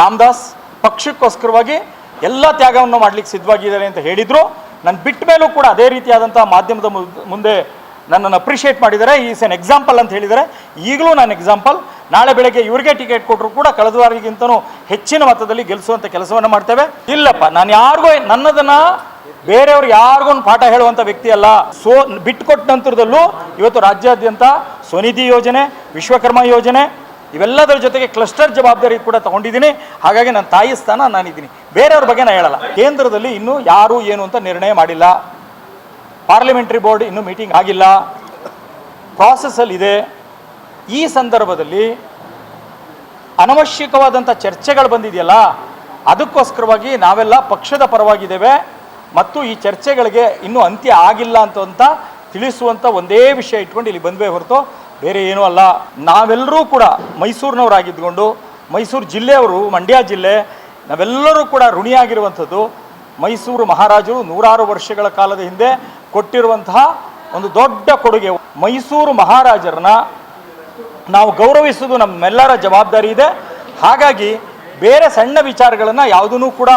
ರಾಮದಾಸ್ ಪಕ್ಷಕ್ಕೋಸ್ಕರವಾಗಿ ಎಲ್ಲ ತ್ಯಾಗವನ್ನು ಮಾಡ್ಲಿಕ್ಕೆ ಸಿದ್ಧವಾಗಿದ್ದಾರೆ ಅಂತ ಹೇಳಿದರು. ನಾನು ಬಿಟ್ಟ ಮೇಲೂ ಕೂಡ ಅದೇ ರೀತಿಯಾದಂಥ ಮಾಧ್ಯಮದ ಮುಂದೆ ನನ್ನನ್ನು ಅಪ್ರಿಷಿಯೇಟ್ ಮಾಡಿದ್ದಾರೆ. ಈಸ್ ಎನ್ ಎಕ್ಸಾಂಪಲ್ ಅಂತ ಹೇಳಿದರೆ ಈಗಲೂ ನಾನು ಎಕ್ಸಾಂಪಲ್ ನಾಳೆ ಬೆಳಗ್ಗೆ ಇವರಿಗೆ ಟಿಕೆಟ್ ಕೊಟ್ಟರು ಕೂಡ ಕಳೆದ ವಾರಿಗಿಂತನೂ ಹೆಚ್ಚಿನ ಮತದಲ್ಲಿ ಗೆಲ್ಲಿಸುವಂಥ ಕೆಲಸವನ್ನು ಮಾಡ್ತೇವೆ. ಇಲ್ಲಪ್ಪ, ನಾನು ಯಾರಿಗೂ ನನ್ನದನ್ನು ಬೇರೆಯವ್ರು ಯಾರಿಗೂ ಒಂದು ಪಾಠ ಹೇಳುವಂಥ ವ್ಯಕ್ತಿ ಅಲ್ಲ. ಸೋ ಬಿಟ್ಟುಕೊಟ್ಟ ನಂತರದಲ್ಲೂ ಇವತ್ತು ರಾಜ್ಯಾದ್ಯಂತ ಸ್ವನಿಧಿ ಯೋಜನೆ, ವಿಶ್ವಕರ್ಮ ಯೋಜನೆ ಇವೆಲ್ಲದರ ಜೊತೆಗೆ ಕ್ಲಸ್ಟರ್ ಜವಾಬ್ದಾರಿ ಕೂಡ ತಗೊಂಡಿದ್ದೀನಿ. ಹಾಗಾಗಿ ನನ್ನ ತಾಯಿ ಸ್ಥಾನ ನಾನಿದ್ದೀನಿ. ಬೇರೆಯವ್ರ ಬಗ್ಗೆ ನಾನು ಹೇಳಲ್ಲ. ಕೇಂದ್ರದಲ್ಲಿ ಇನ್ನೂ ಯಾರು ಏನು ಅಂತ ನಿರ್ಣಯ ಮಾಡಿಲ್ಲ. ಪಾರ್ಲಿಮೆಂಟ್ರಿ ಬೋರ್ಡ್ ಇನ್ನೂ ಮೀಟಿಂಗ್ ಆಗಿಲ್ಲ. ಪ್ರಾಸೆಸ್ಸಲ್ಲಿ ಇದೆ. ಈ ಸಂದರ್ಭದಲ್ಲಿ ಅನವಶ್ಯಕವಾದಂಥ ಚರ್ಚೆಗಳು ಬಂದಿದೆಯಲ್ಲ, ಅದಕ್ಕೋಸ್ಕರವಾಗಿ ನಾವೆಲ್ಲ ಪಕ್ಷದ ಪರವಾಗಿದ್ದೇವೆ ಮತ್ತು ಈ ಚರ್ಚೆಗಳಿಗೆ ಇನ್ನೂ ಅಂತ್ಯ ಆಗಿಲ್ಲ ಅಂತ ತಿಳಿಸುವಂಥ ಒಂದೇ ವಿಷಯ ಇಟ್ಕೊಂಡು ಇಲ್ಲಿ ಬಂದ್ವೇ ಹೊರತು ಬೇರೆ ಏನೂ ಅಲ್ಲ. ನಾವೆಲ್ಲರೂ ಕೂಡ ಮೈಸೂರಿನವರಾಗಿದ್ದುಕೊಂಡು ಮೈಸೂರು ಜಿಲ್ಲೆಯವರು, ಮಂಡ್ಯ ಜಿಲ್ಲೆ, ನಾವೆಲ್ಲರೂ ಕೂಡ ಋಣಿಯಾಗಿರುವಂಥದ್ದು ಮೈಸೂರು ಮಹಾರಾಜರು ನೂರಾರು ವರ್ಷಗಳ ಕಾಲದ ಹಿಂದೆ ಕೊಟ್ಟಿರುವಂತಹ ಒಂದು ದೊಡ್ಡ ಕೊಡುಗೆ. ಮೈಸೂರು ಮಹಾರಾಜರನ್ನ ನಾವು ಗೌರವಿಸುವುದು ನಮ್ಮೆಲ್ಲರ ಜವಾಬ್ದಾರಿ ಇದೆ. ಹಾಗಾಗಿ ಬೇರೆ ಸಣ್ಣ ವಿಚಾರಗಳನ್ನು ಯಾವುದೂ ಕೂಡ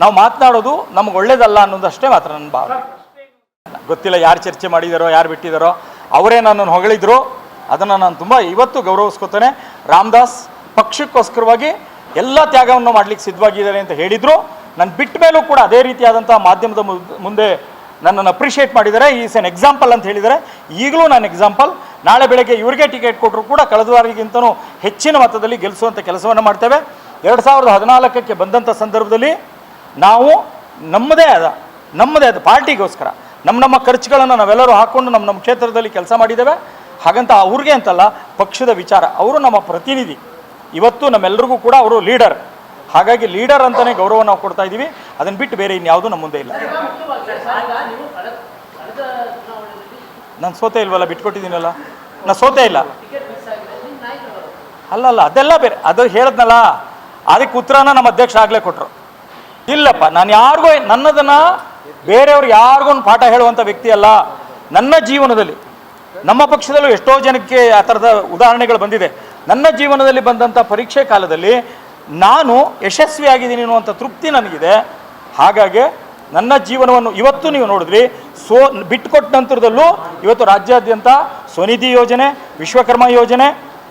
ನಾವು ಮಾತನಾಡೋದು ನಮ್ಗೆ ಒಳ್ಳೇದಲ್ಲ ಅನ್ನೋದಷ್ಟೇ ಮಾತ್ರ ನನ್ನ ಭಾವನೆ. ಗೊತ್ತಿಲ್ಲ ಯಾರು ಚರ್ಚೆ ಮಾಡಿದಾರೋ, ಯಾರು ಬಿಟ್ಟಿದ್ದಾರೋ ಅವರೇ ನನ್ನನ್ನು ಹೊಗಳಿದ್ರು. ಅದನ್ನು ನಾನು ತುಂಬ ಇವತ್ತು ಗೌರವಿಸ್ಕೊತೇನೆ. ರಾಮದಾಸ್ ಪಕ್ಷಕ್ಕೋಸ್ಕರವಾಗಿ ಎಲ್ಲ ತ್ಯಾಗವನ್ನು ಮಾಡ್ಲಿಕ್ಕೆ ಸಿದ್ಧವಾಗಿದ್ದಾರೆ ಅಂತ ಹೇಳಿದರು. ನಾನು ಬಿಟ್ಟ ಮೇಲೂ ಕೂಡ ಅದೇ ರೀತಿಯಾದಂಥ ಮಾಧ್ಯಮದ ಮುಂದೆ ನನ್ನನ್ನು ಅಪ್ರಿಷಿಯೇಟ್ ಮಾಡಿದ್ದಾರೆ. ಈಸ್ ಎನ್ ಎಕ್ಸಾಂಪಲ್ ಅಂತ ಹೇಳಿದರೆ ಈಗಲೂ ನಾನು ಎಕ್ಸಾಂಪಲ್ ನಾಳೆ ಬೆಳಗ್ಗೆ ಇವರಿಗೆ ಟಿಕೆಟ್ ಕೊಟ್ಟರು ಕೂಡ ಕಳೆದ ವಾರಿಗಿಂತನೂ ಹೆಚ್ಚಿನ ಮತದಲ್ಲಿ ಗೆಲ್ಲಿಸುವಂಥ ಕೆಲಸವನ್ನು ಮಾಡ್ತೇವೆ. ಎರಡು ಸಾವಿರದ ಹದಿನಾಲ್ಕಕ್ಕೆ ಬಂದಂಥ ಸಂದರ್ಭದಲ್ಲಿ ನಾವು ನಮ್ಮದೇ ಆದ ನಮ್ಮದೇ ಆದ ಪಾರ್ಟಿಗೋಸ್ಕರ ನಮ್ಮ ನಮ್ಮ ಖರ್ಚುಗಳನ್ನು ನಾವೆಲ್ಲರೂ ಹಾಕ್ಕೊಂಡು ನಮ್ಮ ನಮ್ಮ ಕ್ಷೇತ್ರದಲ್ಲಿ ಕೆಲಸ ಮಾಡಿದ್ದೇವೆ. ಹಾಗಂತ ಅವ್ರಿಗೆ ಅಂತಲ್ಲ, ಪಕ್ಷದ ವಿಚಾರ. ಅವರು ನಮ್ಮ ಪ್ರತಿನಿಧಿ. ಇವತ್ತು ನಮ್ಮೆಲ್ಲರಿಗೂ ಕೂಡ ಅವರು ಲೀಡರ್. ಹಾಗಾಗಿ ಲೀಡರ್ ಅಂತಲೇ ಗೌರವ ನಾವು ಕೊಡ್ತಾ ಇದ್ದೀವಿ ಅದನ್ನು ಬಿಟ್ಟು ಬೇರೆ ಇನ್ಯಾವುದು ನಮ್ಮ ಮುಂದೆ ಇಲ್ಲ. ನಾನು ಸೋತೆ ಇಲ್ವಲ್ಲ, ಬಿಟ್ಕೊಟ್ಟಿದ್ದೀನಲ್ಲ? ನಾನು ಸೋತೆ ಇಲ್ಲ. ಅಲ್ಲ ಅಲ್ಲ, ಅದೆಲ್ಲ ಬೇರೆ. ಅದು ಹೇಳಿದ್ನಲ್ಲ, ಅದಕ್ಕೆ ಉತ್ತರನ ನಮ್ಮ ಅಧ್ಯಕ್ಷ ಆಗಲೇ ಕೊಟ್ಟರು ಇಲ್ಲಪ್ಪ, ನಾನು ಯಾರಿಗೂ ನನ್ನದನ್ನು ಬೇರೆಯವ್ರು ಯಾರಿಗೂ ಪಾಠ ಹೇಳುವಂಥ ವ್ಯಕ್ತಿ ಅಲ್ಲ. ನನ್ನ ಜೀವನದಲ್ಲಿ. ನಮ್ಮ ಪಕ್ಷದಲ್ಲೂ ಎಷ್ಟೋ ಜನಕ್ಕೆ ಆ ಥರದ ಉದಾಹರಣೆಗಳು ಬಂದಿದೆ. ನನ್ನ ಜೀವನದಲ್ಲಿ ಬಂದಂಥ ಪರೀಕ್ಷೆ ಕಾಲದಲ್ಲಿ ನಾನು ಯಶಸ್ವಿಯಾಗಿದ್ದೀನಿ ಅನ್ನುವಂಥ ತೃಪ್ತಿ ನನಗಿದೆ. ಹಾಗಾಗಿ ನನ್ನ ಜೀವನವನ್ನು ಇವತ್ತು ನೀವು ನೋಡಿದ್ರಿ. ಸೋ ಬಿಟ್ಟುಕೊಟ್ಟ ನಂತರದಲ್ಲೂ ಇವತ್ತು ರಾಜ್ಯಾದ್ಯಂತ ಸ್ವನಿಧಿ ಯೋಜನೆ, ವಿಶ್ವಕರ್ಮ ಯೋಜನೆ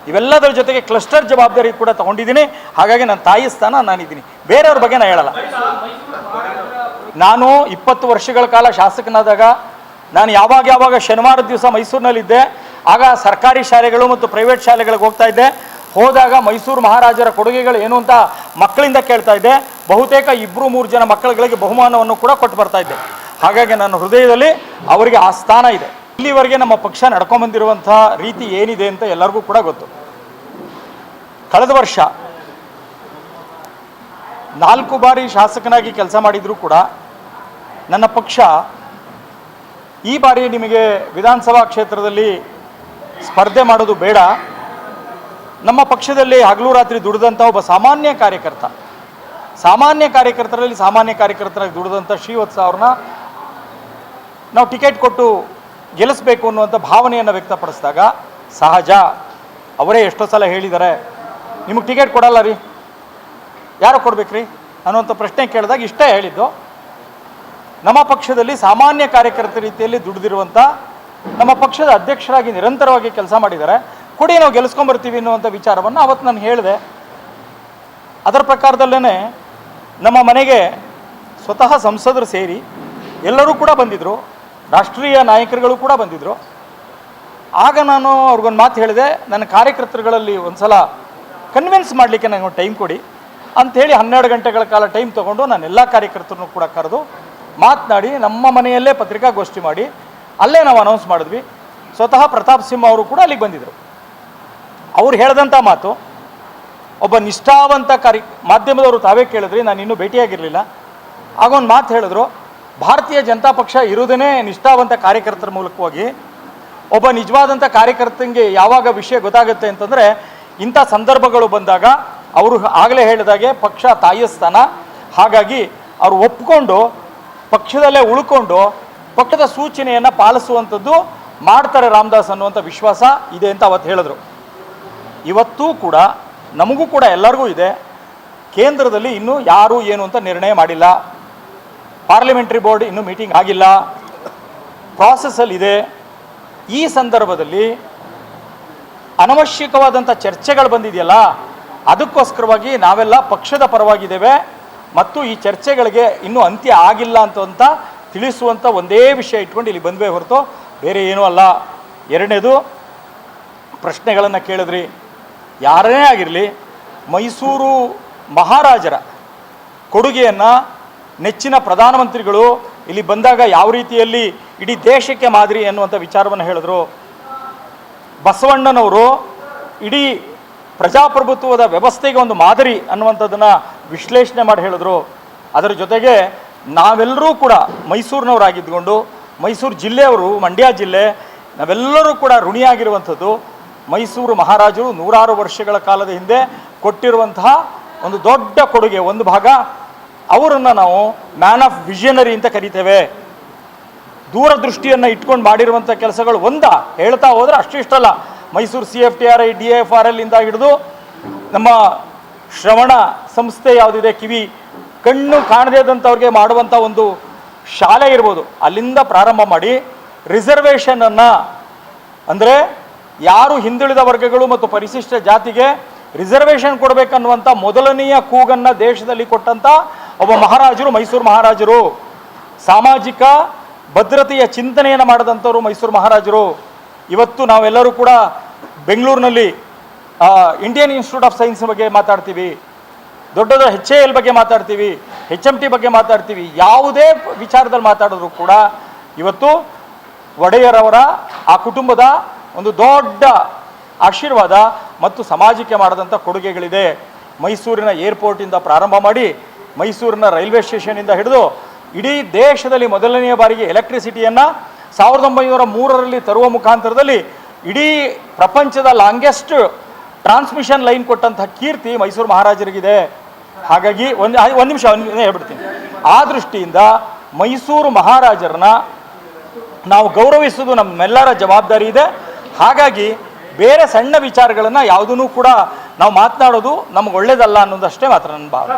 ಇವೆಲ್ಲದರ ಜೊತೆಗೆ ಕ್ಲಸ್ಟರ್ ಜವಾಬ್ದಾರಿ ಕೂಡ ತಗೊಂಡಿದ್ದೀನಿ. ಹಾಗಾಗಿ ನನ್ನ ತಾಯಿ ಸ್ಥಾನ ನಾನಿದ್ದೀನಿ. ಬೇರೆಯವ್ರ ಬಗ್ಗೆ ನಾನು ಹೇಳಲ್ಲ. ನಾನು ಇಪ್ಪತ್ತು ವರ್ಷಗಳ ಕಾಲ ಶಾಸಕನಾದಾಗ ನಾನು ಯಾವಾಗ ಯಾವಾಗ ಶನಿವಾರದ ದಿವಸ ಮೈಸೂರಿನಲ್ಲಿದ್ದೆ, ಆಗ ಸರ್ಕಾರಿ ಶಾಲೆಗಳು ಮತ್ತು ಪ್ರೈವೇಟ್ ಶಾಲೆಗಳಿಗೆ ಹೋಗ್ತಾ ಇದ್ದೆ. ಹೋದಾಗ ಮೈಸೂರು ಮಹಾರಾಜರ ಕೊಡುಗೆಗಳು ಏನು ಅಂತ ಮಕ್ಕಳಿಂದ ಕೇಳ್ತಾ ಇದ್ದೆ. ಬಹುತೇಕ ಇಬ್ಬರು ಮೂರು ಜನ ಮಕ್ಕಳುಗಳಿಗೆ ಬಹುಮಾನವನ್ನು ಕೂಡ ಕೊಟ್ಟು ಬರ್ತಾ ಇದ್ದೆ. ಹಾಗಾಗಿ ನನ್ನ ಹೃದಯದಲ್ಲಿ ಅವರಿಗೆ ಆ ಸ್ಥಾನ ಇದೆ. ಇಲ್ಲಿವರೆಗೆ ನಮ್ಮ ಪಕ್ಷ ನಡ್ಕೊಂಬಂದಿರುವಂತಹ ರೀತಿ ಏನಿದೆ ಅಂತ ಎಲ್ಲರಿಗೂ ಕೂಡ ಗೊತ್ತು. ಕಳೆದ ವರ್ಷ ನಾಲ್ಕು ಬಾರಿ ಶಾಸಕನಾಗಿ ಕೆಲಸ ಮಾಡಿದರೂ ಕೂಡ ನನ್ನ ಪಕ್ಷ ಈ ಬಾರಿ ನಿಮಗೆ ವಿಧಾನಸಭಾ ಕ್ಷೇತ್ರದಲ್ಲಿ ಸ್ಪರ್ಧೆ ಮಾಡೋದು ಬೇಡ. ನಮ್ಮ ಪಕ್ಷದಲ್ಲಿ ಹಗಲು ರಾತ್ರಿ ದುಡಿದಂಥ ಒಬ್ಬ ಸಾಮಾನ್ಯ ಕಾರ್ಯಕರ್ತ. ಸಾಮಾನ್ಯ ಕಾರ್ಯಕರ್ತರಲ್ಲಿ ಸಾಮಾನ್ಯ ಕಾರ್ಯಕರ್ತರಾಗಿ ದುಡಿದಂಥ ಶ್ರೀವತ್ಸ ಅವ್ರನ್ನ ನಾವು ಟಿಕೆಟ್ ಕೊಟ್ಟು ಗೆಲ್ಲಿಸ್ಬೇಕು ಅನ್ನುವಂಥ ಭಾವನೆಯನ್ನು ವ್ಯಕ್ತಪಡಿಸಿದಾಗ, ಸಹಜ, ಅವರೇ ಎಷ್ಟೋ ಸಲ ಹೇಳಿದ್ದಾರೆ, ನಿಮಗೆ ಟಿಕೆಟ್ ಕೊಡಲ್ಲ ರೀ. ಯಾರು ಕೊಡ್ಬೇಕ್ರಿ? ಅನ್ನುವಂಥ ಪ್ರಶ್ನೆ ಕೇಳಿದಾಗ ಇಷ್ಟೇ ಹೇಳಿದ್ದು. ನಮ್ಮ ಪಕ್ಷದಲ್ಲಿ ಸಾಮಾನ್ಯ ಕಾರ್ಯಕರ್ತ ರೀತಿಯಲ್ಲಿ ದುಡಿದಿರುವಂಥ ನಮ್ಮ ಪಕ್ಷದ ಅಧ್ಯಕ್ಷರಾಗಿ ನಿರಂತರವಾಗಿ ಕೆಲಸ ಮಾಡಿದ್ದಾರೆ. ಕೊಡಿ ನಾವು ಗೆಲ್ಲಿಸ್ಕೊಂಬರ್ತೀವಿ ಅನ್ನುವಂಥ ವಿಚಾರವನ್ನು ಅವತ್ತು ನಾನು ಹೇಳಿದೆ. ಅದರ ಪ್ರಕಾರದಲ್ಲೇ ನಮ್ಮ ಮನೆಗೆ ಸ್ವತಃ ಸಂಸದರು ಸೇರಿ ಎಲ್ಲರೂ ಕೂಡ ಬಂದಿದ್ದರು ರಾಷ್ಟ್ರೀಯ ನಾಯಕರುಗಳು ಕೂಡ ಬಂದಿದ್ದರು ಆಗ ನಾನು ಅವ್ರಿಗೊಂದು ಮಾತು ಹೇಳಿದೆ, ನನ್ನ ಕಾರ್ಯಕರ್ತರುಗಳಲ್ಲಿ ಒಂದು ಸಲ ಕನ್ವಿನ್ಸ್ ಮಾಡಲಿಕ್ಕೆ ನನಗೆ ಟೈಮ್ ಕೊಡಿ. ಅಂಥೇಳಿ ಹನ್ನೆರಡು ಗಂಟೆಗಳ ಕಾಲ ಟೈಮ್ ತೊಗೊಂಡು ನಾನು ಎಲ್ಲ ಕಾರ್ಯಕರ್ತರನ್ನು ಕೂಡ ಕರೆದು ಮಾತನಾಡಿ ನಮ್ಮ ಮನೆಯಲ್ಲೇ ಪತ್ರಿಕಾಗೋಷ್ಠಿ ಮಾಡಿ, ಅಲ್ಲೇ ನಾವು ಅನೌನ್ಸ್ ಮಾಡಿದ್ವಿ. ಸ್ವತಃ ಪ್ರತಾಪ್ ಸಿಂಹ ಅವರು ಕೂಡ ಅಲ್ಲಿಗೆ ಬಂದಿದ್ದರು ಅವ್ರು ಹೇಳಿದಂಥ ಮಾತು, ಒಬ್ಬ ನಿಷ್ಠಾವಂತ ಕಾರ್ಯ, ಮಾಧ್ಯಮದವರು ತಾವೇ ಕೇಳಿದ್ರಿ, ನಾನು ಇನ್ನೂ ಭೇಟಿಯಾಗಿರಲಿಲ್ಲ. ಆಗ ಒಂದು ಮಾತು ಹೇಳಿದ್ರು, ಭಾರತೀಯ ಜನತಾ ಪಕ್ಷ ಇರುವುದೇ ನಿಷ್ಠಾವಂತ ಕಾರ್ಯಕರ್ತರ ಮೂಲಕವಾಗಿ, ಒಬ್ಬ ನಿಜವಾದಂಥ ಕಾರ್ಯಕರ್ತನಿಗೆ ಯಾವಾಗ ವಿಷಯ ಗೊತ್ತಾಗುತ್ತೆ ಅಂತಂದರೆ, ಇಂಥ ಸಂದರ್ಭಗಳು ಬಂದಾಗ ಅವರು ಆಗಲೇ ಹೇಳಿದಾಗೆ ಪಕ್ಷ ತಾಯಿಯ ಸ್ಥಾನ. ಹಾಗಾಗಿ ಅವರು ಒಪ್ಕೊಂಡು ಪಕ್ಷದಲ್ಲೇ ಉಳ್ಕೊಂಡು ಪಕ್ಷದ ಸೂಚನೆಯನ್ನು ಪಾಲಿಸುವಂಥದ್ದು ಮಾಡ್ತಾರೆ ರಾಮದಾಸ್ ಅನ್ನುವಂಥ ವಿಶ್ವಾಸ ಇದೆ ಅಂತ ಅವತ್ತು ಹೇಳಿದ್ರು. ಇವತ್ತೂ ಕೂಡ ನಮಗೂ ಕೂಡ ಎಲ್ಲರಿಗೂ ಇದೆ. ಕೇಂದ್ರದಲ್ಲಿ ಇನ್ನೂ ಯಾರು ಏನು ಅಂತ ನಿರ್ಣಯ ಮಾಡಿಲ್ಲ. ಪಾರ್ಲಿಮೆಂಟ್ರಿ ಬೋರ್ಡ್ ಇನ್ನೂ ಮೀಟಿಂಗ್ ಆಗಿಲ್ಲ. ಪ್ರಾಸೆಸ್ಸಲ್ಲಿದೆ ಈ ಸಂದರ್ಭದಲ್ಲಿ ಅನವಶ್ಯಕವಾದಂಥ ಚರ್ಚೆಗಳು ಬಂದಿದೆಯಲ್ಲ, ಅದಕ್ಕೋಸ್ಕರವಾಗಿ ನಾವೆಲ್ಲ ಪಕ್ಷದ ಪರವಾಗಿದ್ದೇವೆ. ಮತ್ತು ಈ ಚರ್ಚೆಗಳಿಗೆ ಇನ್ನೂ ಅಂತ್ಯ ಆಗಿಲ್ಲ ಅಂತ ತಿಳಿಸುವಂಥ ಒಂದೇ ವಿಷಯ ಇಟ್ಕೊಂಡು ಇಲ್ಲಿ ಬಂದ್ವೇ ಹೊರತು ಬೇರೆ ಏನೂ ಅಲ್ಲ. ಎರಡನೇದು, ಪ್ರಶ್ನೆಗಳನ್ನು ಕೇಳಿದ್ರಿ. ಯಾರೇ ಆಗಿರಲಿ, ಮೈಸೂರು ಮಹಾರಾಜರ ಕೊಡುಗೆಯನ್ನು ನೆಚ್ಚಿನ ಪ್ರಧಾನಮಂತ್ರಿಗಳು ಇಲ್ಲಿ ಬಂದಾಗ ಯಾವ ರೀತಿಯಲ್ಲಿ ಇಡೀ ದೇಶಕ್ಕೆ ಮಾದರಿ ಅನ್ನುವಂಥ ವಿಚಾರವನ್ನು ಹೇಳಿದ್ರು. ಬಸವಣ್ಣನವರು ಇಡೀ ಪ್ರಜಾಪ್ರಭುತ್ವದ ವ್ಯವಸ್ಥೆಗೆ ಒಂದು ಮಾದರಿ ಅನ್ನುವಂಥದ್ದನ್ನು ವಿಶ್ಲೇಷಣೆ ಮಾಡಿ ಹೇಳಿದ್ರು. ಅದರ ಜೊತೆಗೆ ನಾವೆಲ್ಲರೂ ಕೂಡ ಮೈಸೂರಿನವರಾಗಿದ್ದುಕೊಂಡು, ಮೈಸೂರು ಜಿಲ್ಲೆಯವರು, ಮಂಡ್ಯ ಜಿಲ್ಲೆ, ನಾವೆಲ್ಲರೂ ಕೂಡ ಋಣಿಯಾಗಿರುವಂಥದ್ದು ಮೈಸೂರು ಮಹಾರಾಜರು ನೂರಾರು ವರ್ಷಗಳ ಕಾಲದ ಹಿಂದೆ ಕೊಟ್ಟಿರುವಂತಹ ಒಂದು ದೊಡ್ಡ ಕೊಡುಗೆ, ಒಂದು ಭಾಗ. ಅವರನ್ನು ನಾವು ಮ್ಯಾನ್ ಆಫ್ ವಿಷನರಿ ಅಂತ ಕರಿತೇವೆ. ದೂರದೃಷ್ಟಿಯನ್ನು ಇಟ್ಕೊಂಡು ಮಾಡಿರುವಂಥ ಕೆಲಸಗಳು ಒಂದ. ಹೇಳ್ತಾ ಹೋದರೆ ಅಷ್ಟಿಷ್ಟಲ್ಲ. Mysuru C F T R I, D F R L ಇಂದ ಹಿಡಿದು ನಮ್ಮ ಶ್ರವಣ ಸಂಸ್ಥೆ ಯಾವುದಿದೆ ಕಿವಿ, ಕಣ್ಣು ಕಾಣದೇ ಇದ್ದಂಥವ್ರಿಗೆ ಮಾಡುವಂಥ ಒಂದು ಶಾಲೆ ಇರ್ಬೋದು. ಅಲ್ಲಿಂದ ಪ್ರಾರಂಭ ಮಾಡಿ ರಿಸರ್ವೇಷನನ್ನು ಅಂದರೆ ಯಾರು ಹಿಂದುಳಿದ ವರ್ಗಗಳು ಮತ್ತು ಪರಿಶಿಷ್ಟ ಜಾತಿಗೆ ರಿಸರ್ವೇಷನ್ ಕೊಡಬೇಕನ್ನುವಂಥ ಮೊದಲನೆಯ ಕೂಗನ್ನು ದೇಶದಲ್ಲಿ ಕೊಟ್ಟಂಥ ಒಬ್ಬ ಮಹಾರಾಜರು, ಮೈಸೂರು ಮಹಾರಾಜರು. ಸಾಮಾಜಿಕ ಭದ್ರತೆಯ ಚಿಂತನೆಯನ್ನು ಮಾಡಿದಂಥವ್ರು ಮೈಸೂರು ಮಹಾರಾಜರು. ಇವತ್ತು ನಾವೆಲ್ಲರೂ ಕೂಡ ಬೆಂಗಳೂರಿನಲ್ಲಿ ಇಂಡಿಯನ್ ಇನ್ಸ್ಟಿಟ್ಯೂಟ್ ಆಫ್ ಸೈನ್ಸ್ ಬಗ್ಗೆ ಮಾತಾಡ್ತೀವಿ. ದೊಡ್ಡ ದೊಡ್ಡ ಎಚ್ ಎ ಎಲ್ ಬಗ್ಗೆ ಮಾತಾಡ್ತೀವಿ ಎಚ್ ಎಂ ಟಿ ಬಗ್ಗೆ ಮಾತಾಡ್ತೀವಿ, ಯಾವುದೇ ವಿಚಾರದಲ್ಲಿ ಮಾತಾಡಿದ್ರು ಕೂಡ ಇವತ್ತು ಒಡೆಯರವರ, ಆ ಕುಟುಂಬದ ಒಂದು ದೊಡ್ಡ ಆಶೀರ್ವಾದ ಮತ್ತು ಸಮಾಜಕ್ಕೆ ಮಾಡಿದಂಥ ಕೊಡುಗೆಗಳಿದೆ. ಮೈಸೂರಿನ ಏರ್ಪೋರ್ಟಿಂದ ಪ್ರಾರಂಭ ಮಾಡಿ, ಮೈಸೂರಿನ ರೈಲ್ವೆ ಸ್ಟೇಷನಿಂದ ಹಿಡಿದು ಇಡೀ ದೇಶದಲ್ಲಿ ಮೊದಲನೆಯ ಬಾರಿಗೆ ಎಲೆಕ್ಟ್ರಿಸಿಟಿಯನ್ನು ಸಾವಿರದ ಒಂಬೈನೂರ ಮೂರರಲ್ಲಿ ತರುವ ಮುಖಾಂತರದಲ್ಲಿ ಇಡೀ ಪ್ರಪಂಚದ ಲಾಂಗೆಸ್ಟ್ ಟ್ರಾನ್ಸ್ಮಿಷನ್ ಲೈನ್ ಕೊಟ್ಟಂತಹ ಕೀರ್ತಿ ಮೈಸೂರು ಮಹಾರಾಜರಿಗಿದೆ. ಹಾಗಾಗಿ ಒಂದು ಒಂದು ನಿಮಿಷ, ಒಂದು ಹೇಳ್ಬಿಡ್ತೀನಿ. ಆ ದೃಷ್ಟಿಯಿಂದ ಮೈಸೂರು ಮಹಾರಾಜರನ್ನ ನಾವು ಗೌರವಿಸುವುದು ನಮ್ಮೆಲ್ಲರ ಜವಾಬ್ದಾರಿ ಇದೆ. ಹಾಗಾಗಿ ಬೇರೆ ಸಣ್ಣ ವಿಚಾರಗಳನ್ನು ಯಾವುದೂ ಕೂಡ ನಾವು ಮಾತನಾಡೋದು ನಮ್ಗೆ ಒಳ್ಳೇದಲ್ಲ ಅನ್ನೋದಷ್ಟೇ ಮಾತ್ರ ನನ್ನ ಭಾವನೆ.